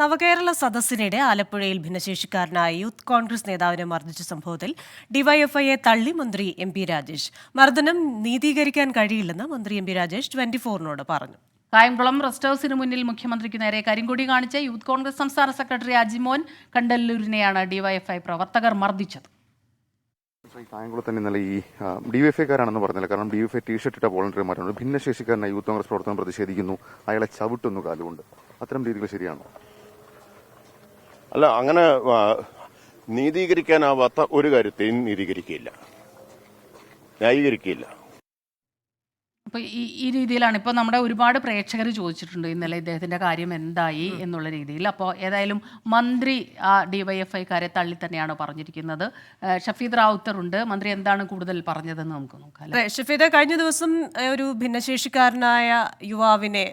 നവകേരള സദസ്സിനിടെ ആലപ്പുഴയിൽ ഭിന്നശേഷിക്കാരനായ യൂത്ത് കോൺഗ്രസ് നേതാവിനെ മർദ്ദിച്ച സംഭവത്തിൽ ഡിവൈഎഫ്ഐയെ തള്ളി മന്ത്രി എം പി രാജേഷ്. മർദ്ദനം നീതീകരിക്കാൻ കഴിയില്ലെന്ന് മന്ത്രി എം പി രാജേഷ് ട്വന്റി ഫോറിനോട് പറഞ്ഞു. കായംകുളം റെസ്റ്റ് ഹൌസിന് മുന്നിൽ മുഖ്യമന്ത്രിക്ക് നേരെ കരിങ്കൊടി കാണിച്ച യൂത്ത് കോൺഗ്രസ് സംസ്ഥാന സെക്രട്ടറി അജിമോൻ കണ്ടല്ലൂരിനെയാണ് ഡിവൈഎഫ്ഐ പ്രവർത്തകർ മർദ്ദിച്ചത്. കായംകുളത്ത് തന്നെ ഇന്നലെ ഈ ഡിവൈഎഫ്ഐക്കാരാണെന്ന് പറഞ്ഞില്ല. കാരണം ഡിവൈഎഫ്ഐ ടീഷർട്ട് ഇട്ട വോളണ്ടിയർമാരുണ്ട് ഭിന്നശേഷിക്കാരനായി യൂത്ത് കോൺഗ്രസ് പ്രവർത്തനം പ്രതിഷേധിക്കുന്നു അയാളെ ചവിട്ടുന്നു കാലുകൊണ്ട്. അത്തരം രീതികൾ ശരിയാണോ? അല്ല അങ്ങനെ നീതീകരിക്കാനാവാത്ത ഒരു കാര്യത്തെയും നീതീകരിക്കില്ല ന്യായീകരിക്കില്ല അപ്പൊ ഈ ഈ രീതിയിലാണ്. ഇപ്പോൾ നമ്മുടെ ഒരുപാട് പ്രേക്ഷകർ ചോദിച്ചിട്ടുണ്ട് ഇന്നലെ ഇദ്ദേഹത്തിന്റെ കാര്യം എന്തായി എന്നുള്ള രീതിയിൽ. അപ്പോൾ ഏതായാലും മന്ത്രി ആ ഡിവൈഎഫ്ഐക്കാരെ തള്ളി തന്നെയാണ് പറഞ്ഞിരിക്കുന്നത്. ഷഫീദ് റാവുത്തർ ഉണ്ട്. മന്ത്രി എന്താണ് കൂടുതൽ പറഞ്ഞതെന്ന് നമുക്ക് നോക്കാം ഷഫീദ കഴിഞ്ഞ ദിവസം ഒരു ഭിന്നശേഷിക്കാരനായ യുവാവിനെ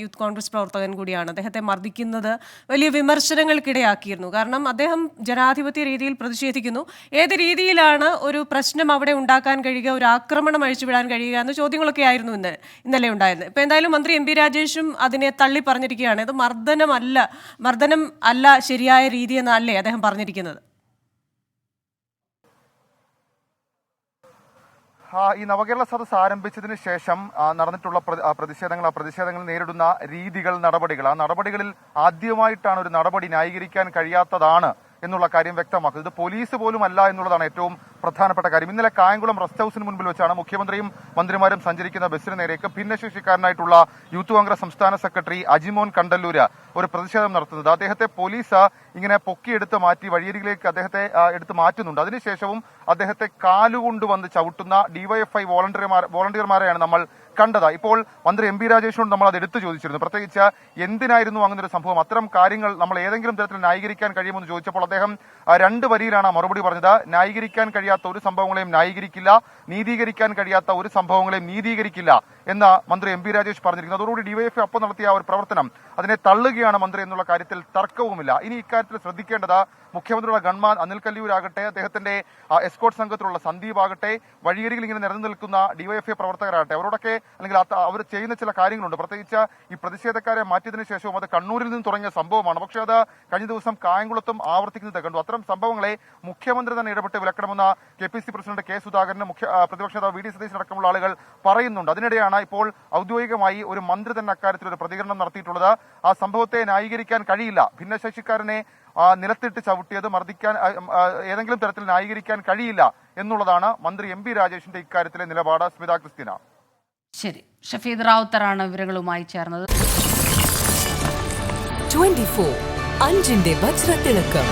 യൂത്ത് കോൺഗ്രസ് പ്രവർത്തകൻ കൂടിയാണ് അദ്ദേഹത്തെ മർദ്ദിക്കുന്നത് വലിയ വിമർശനങ്ങൾക്കിടയാക്കിയിരുന്നു. കാരണം അദ്ദേഹം ജനാധിപത്യ രീതിയിൽ പ്രതിഷേധിക്കുന്നു. ഏത് രീതിയിലാണ് ഒരു പ്രശ്നം അവിടെ ഉണ്ടാക്കാൻ കഴിയുക ഒരു ആക്രമണം അഴിച്ചുവിടാൻ കഴിയുക എന്ന ചോദ്യങ്ങളൊക്കെ ആയിരുന്നു ഇന്ന് ഇന്നലെ ഉണ്ടായിരുന്നത് ഇപ്പോൾ എന്തായാലും മന്ത്രി എം പി രാജേഷും അതിനെ തള്ളി പറഞ്ഞിരിക്കുകയാണ്. ഇത് മർദ്ദനമല്ല മർദ്ദനം അല്ല ശരിയായ രീതി എന്നല്ലേ അദ്ദേഹം പറഞ്ഞിരിക്കുന്നത്? ഈ നവകേരള സദസ് ആരംഭിച്ചതിന് ശേഷം നടന്നിട്ടുള്ള പ്രതിഷേധങ്ങൾ ആ പ്രതിഷേധങ്ങൾ നേരിടുന്ന രീതികൾ നടപടികൾ ആ നടപടികളിൽ ആദ്യമായിട്ടാണ് ഒരു നടപടി ന്യായീകരിക്കാൻ കഴിയാത്തതാണ് എന്നുള്ള കാര്യം വ്യക്തമാക്കുന്നത്. ഇത് പോലീസ് പോലും അല്ല എന്നുള്ളതാണ് ഏറ്റവും പ്രധാനപ്പെട്ട കാര്യം. ഇന്നലെ കായംകുളം റെസ്റ്റ് ഹൌസിന് മുൻപിൽ വെച്ചാണ് മുഖ്യമന്ത്രിയും മന്ത്രിമാരും സഞ്ചരിക്കുന്ന ബസ്സിന് നേരേക്ക് ഭിന്നശേഷിക്കാരനായിട്ടുള്ള യൂത്ത് കോൺഗ്രസ് സംസ്ഥാന സെക്രട്ടറി അജിമോൻ കണ്ടല്ലൂര് ഒരു പ്രതിഷേധം നടത്തുന്നത്. അദ്ദേഹത്തെ പോലീസ് ഇങ്ങനെ പൊക്കിയെടുത്ത് മാറ്റി വഴിയരികിലേക്ക് അദ്ദേഹത്തെ എടുത്ത് മാറ്റുന്നുണ്ട്. അതിനുശേഷവും അദ്ദേഹത്തെ കാലുകൊണ്ട് വന്ന് ചവിട്ടുന്ന ഡിവൈഎഫ്ഐ വോളണ്ടിയർമാർ വോളണ്ടിയർമാരെയാണ് നമ്മൾ കണ്ടത്. ഇപ്പോൾ മന്ത്രി എം പി രാജേഷിനോട് നമ്മൾ അത് എടുത്തു ചോദിച്ചിരുന്നു. പ്രത്യേകിച്ച് എന്തിനായിരുന്നു അങ്ങനെ ഒരു സംഭവം? അത്തരം കാര്യങ്ങൾ നമ്മൾ ഏതെങ്കിലും തരത്തിൽ ന്യായീകരിക്കാൻ കഴിയുമെന്ന് ചോദിച്ചപ്പോൾ അദ്ദേഹം രണ്ട് വരിയിലാണ് മറുപടി പറഞ്ഞത്. ന്യായീകരിക്കാൻ കഴിയാത്ത ഒരു സംഭവങ്ങളെയും ന്യായീകരിക്കില്ല നീതീകരിക്കാൻ കഴിയാത്ത ഒരു സംഭവങ്ങളെയും നീതീകരിക്കില്ല എന്ന് മന്ത്രി എം പി രാജേഷ് പറഞ്ഞിരിക്കുന്നു. അതോടുകൂടി ഡിവൈഎഫ്ഐ അപ്പം നടത്തിയ ഒരു പ്രവർത്തനം അതിനെ തള്ളുകയാണ് മന്ത്രി എന്നുള്ള കാര്യത്തിൽ തർക്കവുമില്ല. ഇനി ഇക്കാര്യത്തിൽ ശ്രദ്ധിക്കേണ്ടത് മുഖ്യമന്ത്രിയുടെ ഗൺമാൻ അനിൽ കല്ലൂരാകട്ടെ അദ്ദേഹത്തിന്റെ എസ്കോട്ട് സംഘത്തിലുള്ള സന്ദീപ് ആകട്ടെ വഴിയരികിൽ ഇങ്ങനെ നിരന്നു നിൽക്കുന്ന ഡിവൈഎഫ്ഐ പ്രവർത്തകരാകട്ടെ അവരോടൊക്കെ അല്ലെങ്കിൽ അവർ ചെയ്യുന്ന ചില കാര്യങ്ങളുണ്ട്. പ്രത്യേകിച്ച് ഈ പ്രതിഷേധക്കാരെ മാറ്റിയതിനു ശേഷവും അത് കണ്ണൂരിൽ നിന്ന് തുടങ്ങിയ സംഭവമാണ്. പക്ഷേ അത് കഴിഞ്ഞ ദിവസം കായംകുളത്തും ആവർത്തിക്കുന്നത് കണ്ടു. അത്തരം സംഭവങ്ങളെ മുഖ്യമന്ത്രി തന്നെ ഇടപെട്ട് വിലക്കണമെന്ന് K P C president K സുധാകരനും മുഖ്യ പ്രതിപക്ഷ നേതാവ് വി ഡി സതീശൻ അടക്കമുള്ള ആളുകൾ പറയുന്നുണ്ട്. അതിനിടെയാണ് ഇപ്പോൾ ഔദ്യോഗികമായി ഒരു മന്ത്രി തന്നെ അക്കാര്യത്തിൽ ഒരു പ്രതികരണം നടത്തിയിട്ടുള്ളത്. ആ സംഭവത്തെ ന്യായീകരിക്കാൻ കഴിയില്ല. ഭിന്നശേഷിക്കാരനെ നിലത്തിട്ട് ചവിട്ടിയത് മർദ്ദിക്കാൻ ഏതെങ്കിലും തരത്തിൽ ന്യായീകരിക്കാൻ കഴിയില്ല എന്നുള്ളതാണ് മന്ത്രി എം പി രാജേഷിന്റെ ഇക്കാര്യത്തിലെ നിലപാട്. സ്മിത ക്രിസ്tina ശരി. ഷഫീദ് റാവുത്തറാണ് വിവരങ്ങളുമായി ചേർന്നത്. ട്വന്റി ഫോർ അഞ്ചിന്റെ വജ്രത്തിളക്കം.